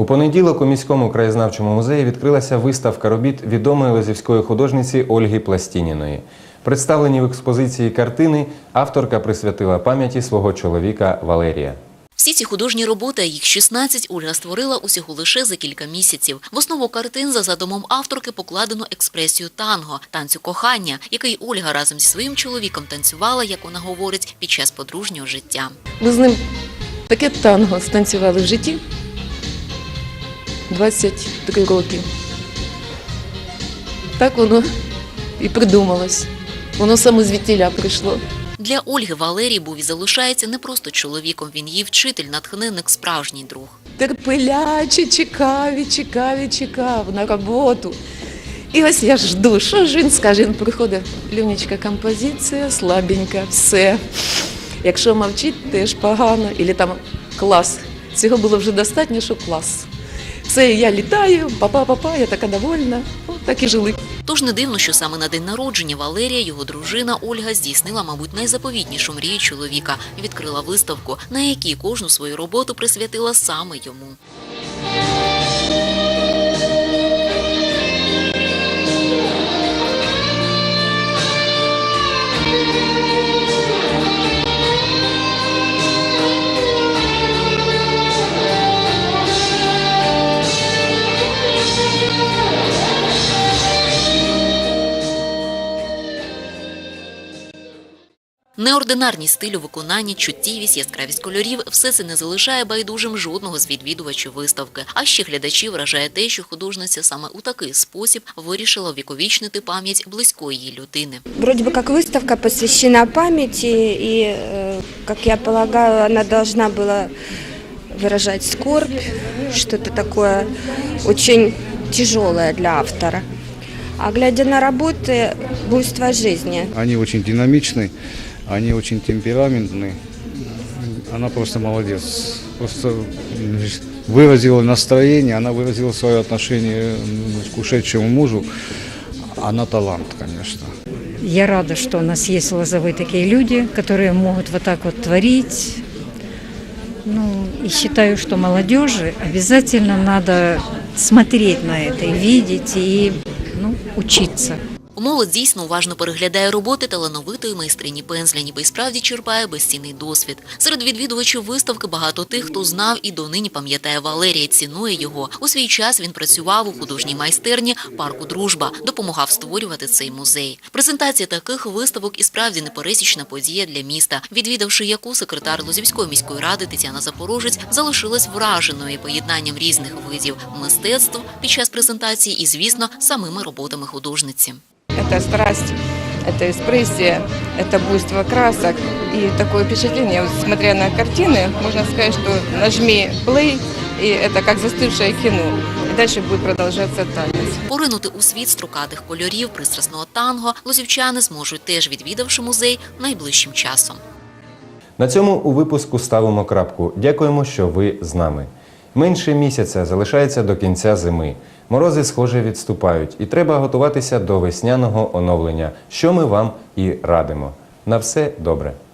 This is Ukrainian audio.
У понеділок у міському краєзнавчому музеї відкрилася виставка робіт відомої лозівської художниці Ольги Пластініної. Представлені в експозиції картини авторка присвятила пам'яті свого чоловіка Валерія. Всі ці художні роботи, їх 16, Ольга створила усього лише за кілька місяців. В основу картин за задумом авторки покладено експресію танго, танцю кохання, який Ольга разом зі своїм чоловіком танцювала, як вона говорить, під час подружнього життя. Ми з ним таке танго станцювали в житті 23 роки. Так воно і придумалось. Воно саме звідтіля прийшло. Для Ольги Валерій був і залишається не просто чоловіком, він її вчитель, натхненник, справжній друг. Терпеляче чекав чекав чекав на роботу. І ось я жду, що ж він скаже. Він приходить, Люнечка, композиція, слабенька, все. Якщо мовчить, теж погано. Ілі там клас. Цього було вже достатньо, що клас. Все, я літаю, папа-папа, я така довольна. От так і жили. Тож не дивно, що саме на день народження Валерія, його дружина Ольга, здійснила, мабуть, найзаповітнішу мрію чоловіка відкрила виставку, на якій кожну свою роботу присвятила саме йому. Неординарний стиль у виконанні, чуттєвість, яскравість кольорів – все це не залишає байдужим жодного з відвідувачів виставки. А ще глядачі вражає те, що художниця саме у такий спосіб вирішила увіковічнити пам'ять близької їй людини. Вроде бы как выставка посвящена памяти, и, э, как я полагаю, она должна была выражать скорбь, что-то такое очень тяжелое для автора. А глядя на работы, буйство жизни. Они очень динамичны, Они очень темпераментны. Она просто молодец. Просто выразила настроение, она выразила свое отношение к ушедшему мужу. Она талант, конечно. Я рада, что у нас есть лозовые такие люди, которые могут вот так вот творить. Ну, и считаю, что молодежи обязательно надо смотреть на это, и видеть и ну, учиться. Молодь дійсно уважно переглядає роботи талановитої майстрині пензля, ніби й справді черпає безцінний досвід. Серед відвідувачів виставки багато тих, хто знав і донині пам'ятає Валерія, цінує його. У свій час він працював у художній майстерні парку Дружба, допомагав створювати цей музей. Презентація таких виставок і справді непересічна подія для міста, відвідавши яку секретар Лозівської міської ради Тетяна Запорожець залишилась враженою поєднанням різних видів мистецтв під час презентації і, звісно, самими роботами художниці. Это страсть, это экспрессия, это буйство красок. И такое впечатление, вот, смотря на картины, можно сказать, что нажми play, и это как застывшее кино. И дальше будет продолжаться танец. Поринути у світ строкатих кольорів пристрасного танго лозівчани зможуть теж відвідавши музей найближчим часом. На цьому у випуску ставимо крапку. Дякуємо, що ви з нами. Менше місяця залишається до кінця зими. Морози, схоже, відступають, і треба готуватися до весняного оновлення, що ми вам і радимо. На все добре.